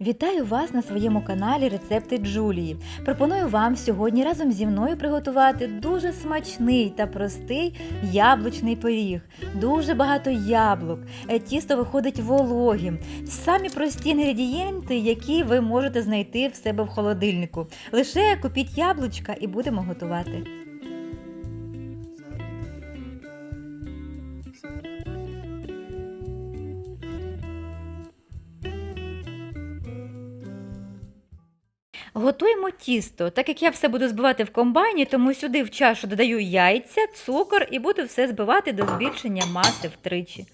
Вітаю вас на своєму каналі Рецепти Джулії. Пропоную вам сьогодні разом зі мною приготувати дуже смачний та простий яблучний пиріг. Дуже багато яблук. Е, Тісто виходить вологим. Самі прості інгредієнти, які ви можете знайти в себе в холодильнику. Лише купіть яблучка і будемо готувати. Готуємо тісто. Так як я все буду збивати в комбайні, тому сюди в чашу додаю яйця, цукор і буду все збивати до збільшення маси втричі.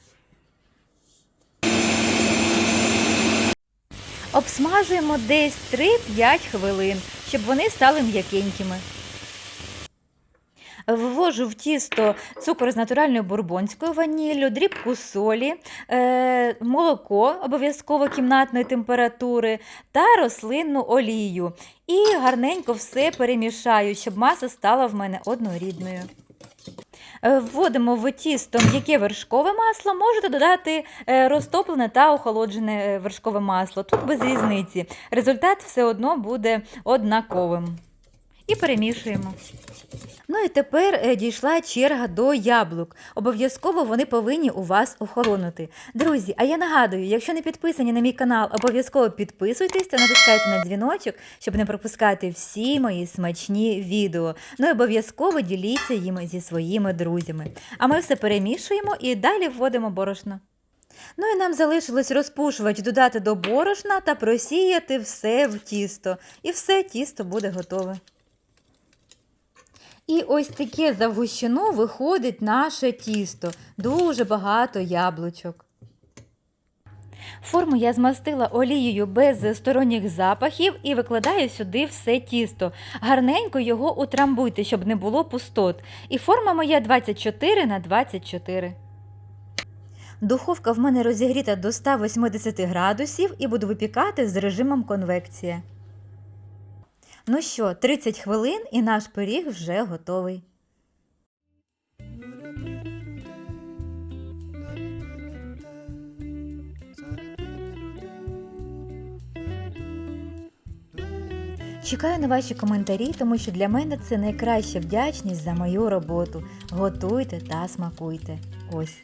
Обсмажуємо десь 3-5 хвилин, щоб вони стали м'якенькими. Ввожу в тісто цукор з натуральною бурбонською ваніллю, дрібку солі, е, молоко обов'язково кімнатної температури та рослинну олію. І гарненько все перемішаю, щоб маса стала в мене однорідною. Е, Вводимо в тісто м'яке вершкове масло, можете додати е, розтоплене та охолоджене вершкове масло. Тут без різниці. Результат все одно буде однаковим. І перемішуємо. Ну і тепер е, дійшла черга до яблук. Обов'язково вони повинні у вас охолонути. Друзі, а я нагадую, якщо не підписані на мій канал, обов'язково підписуйтесь та натискайте на дзвіночок, щоб не пропускати всі мої смачні відео. Ну і обов'язково діліться їми зі своїми друзями. А ми все перемішуємо і далі вводимо борошно. Ну і нам залишилось розпушувач додати до борошна та просіяти все в тісто. І все тісто буде готове. І ось таке завгущено виходить наше тісто. Дуже багато яблучок. Форму я змастила олією без сторонніх запахів і викладаю сюди все тісто. Гарненько його утрамбуйте, щоб не було пустот. І форма моя 24 на 24. Духовка в мене розігріта до 180 градусів і буду випікати з режимом конвекція. Ну що, 30 хвилин і наш пиріг вже готовий. Чекаю на ваші коментарі, тому що для мене це найкраща вдячність за мою роботу. Готуйте та смакуйте. Ось.